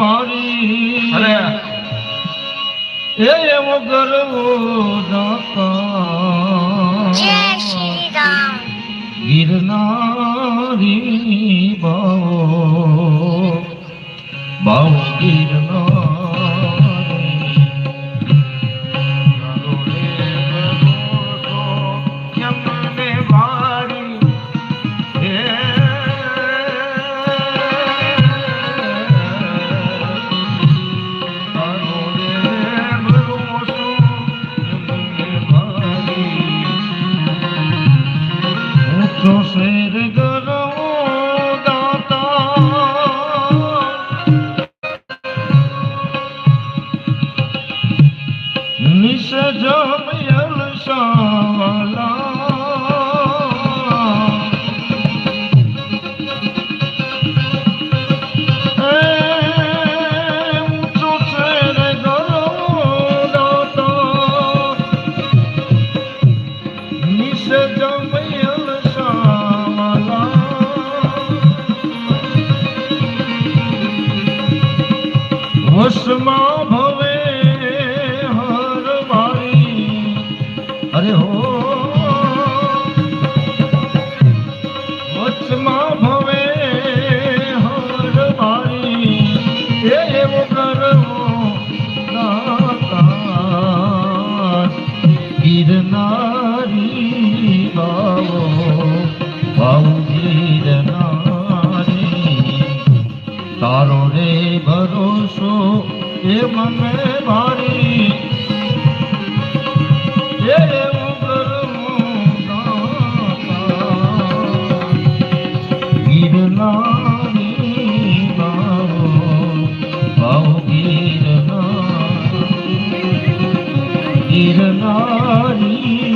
અરે. એ એવો ગરવો દાતા. જય શ્રી રામ ગિરનારી ભાવ બાવો ગિરનારી दर ભાવ ગિરનારી તારો રે ભરોસો એ મને મારી. એ ગિરનારી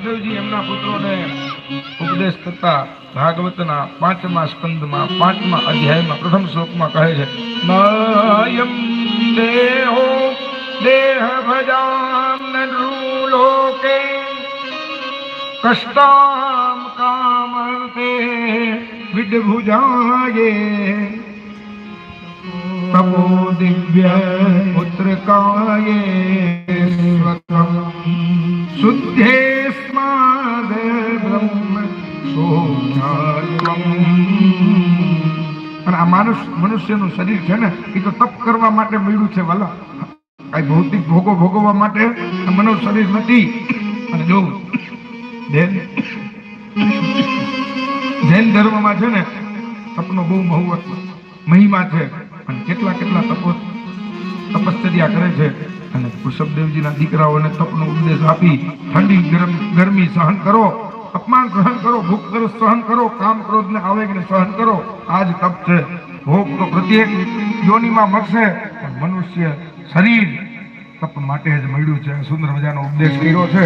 અને એમના પુત્રોને ઉપદેશ કરતા ભાગવતના પાંચમા સ્કંદમાં, પાંચમા અધ્યાયમાં, પ્રથમ શ્લોકમાં કહે છે દેહો નૃલોકે કષ્ટામ કામર્તે વિદભુજાયે તપો દિવ્ય પુત્રકાયે સ્વતમ શુદ્ધેસ્માદ અને આ માનુષ મનુષ્યનું શરીર છે ને, એ તો તપ કરવા માટે મળ્યું છે, વાલા. કઈ ભૌતિક ભોગો ભોગવવા માટે મનો શરીર નથી. અને જો જૈન ધર્મમાં છે ને, તપનો બહુ મહત્વ, મહિમા છે. અને કેટલા કેટલા તપો તપશ્ચર્યા કરે છે. અને વૃષભદેવજીના દીકરાઓને તપનો ઉપદેશ આપી ઠંડી ગરમ ગરમી સહન કરો. અપમાન સહન કરો ભૂખ કરો સહન કરો કામ ક્રોધને આવેગને સહન કરો. આ જ તપ છે. ભોગ તો પ્રત્યેક યોનીમાં મળશે પણ મનુષ્ય શરીર તપ માટે જ મળ્યું છે. સુંદર મજાનો ઉપદેશ કર્યો છે.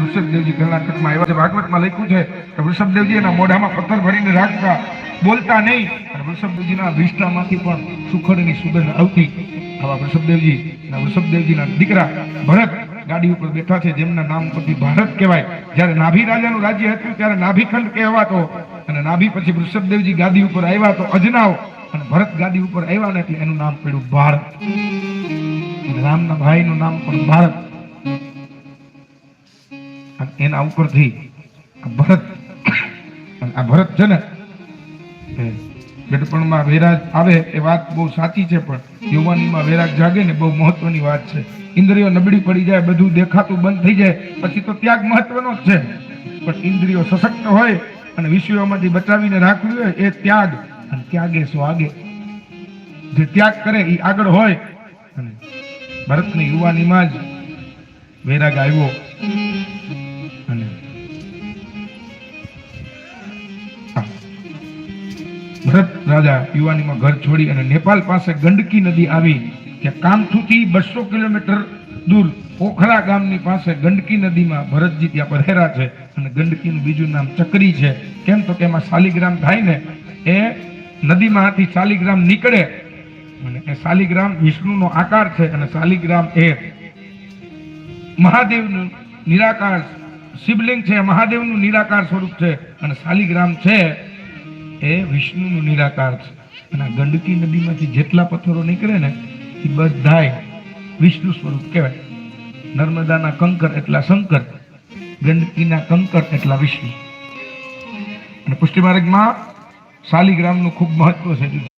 વૃષભદેવજી કર્ણાટકમાં આવ્યા છે. ભાગવતમાં લખ્યું છે કે વૃષભદેવજી એના મોઢામાં પથ્થર ભરીને રાખતા બોલતા નહીં. અને વૃષભદેવજીના વિષ્ટામાંથી પણ સુખડની સુગંધ આવતી. આવા વૃષભદેવજી અને વૃષભદેવજીના દીકરા ભરત ગાડી ઉપર બેઠા છે, જેમના નામ પરથી ભારત કહેવાય. જ્યારે નાભી રાજાનું રાજ્ય હતું, ત્યારે નાભીખંડ કહેવાતો. અને નાભી પછી વૃષભદેવજી ગાદી ઉપર આવ્યા તો અજનાવ અને ભરત ગાદી ઉપર આવ્યા ને એટલે એનું નામ પડ્યું ભારત. રામના ભાઈનું નામ પણ ભારત. અને એના ઉપરથી ભરત આ ભરત છે ને એ ગઢપણમાં વૈરાગ આવે એ વાત બહુ સાચી છે પણ યુવાનીમાં વેરાજ જાગે ને બહુ મહત્વની વાત છે. ઇન્દ્રિયો નબળી પડી જાય, બધું દેખાતું બંધ થઈ જાય, પછી તો ત્યાગ મહત્વનો જ છે. પણ ઇન્દ્રિયો સશક્ત હોય અને વિષયોમાંથી બચાવીને રાખવી હોય એ ત્યાગ, અને ત્યાગે સ્વાગે જે ત્યાગ કરે એ આગળ હોય, અને ભરતની યુવાનીમાં જ વૈરાગ આવ્યો. ભરત રાજા યુવાનીમાં ઘર છોડી અને નેપાલ પાસે ગંડકી નદી આવી ત્યાં કામથુથી બસો કિલોમીટર દૂર પોખરા ગામની પાસે ગંડકી નદીમાં ભરતજી ત્યાં પધેરા છે અને ગંડકીનું બીજું નામ ચકરી છે. કેમ તો કે એમાં શાલિગ્રામ થાય ને, એ નદીમાંથી શાલિગ્રામ નીકળે અને એ શાલિગ્રામ વિષ્ણુનો આકાર છે અને શાલિગ્રામ એ મહાદેવનું નિરાકાર શિવલિંગ છે. મહાદેવનું નિરાકાર સ્વરૂપ છે અને શાલિગ્રામ છે એ વિષ્ણુનું નિરાકાર છે. અને ગંડકી નદીમાંથી જેટલા પથ્થરો નીકળે ને, એ બધાય વિષ્ણુ સ્વરૂપ કહેવાય. નર્મદાના કંકર એટલા શંકર, ગંડકીના કંકર એટલા વિષ્ણુ. અને પુષ્ટિ માર્ગમાં શાલિગ્રામનું ખૂબ મહત્વ છે.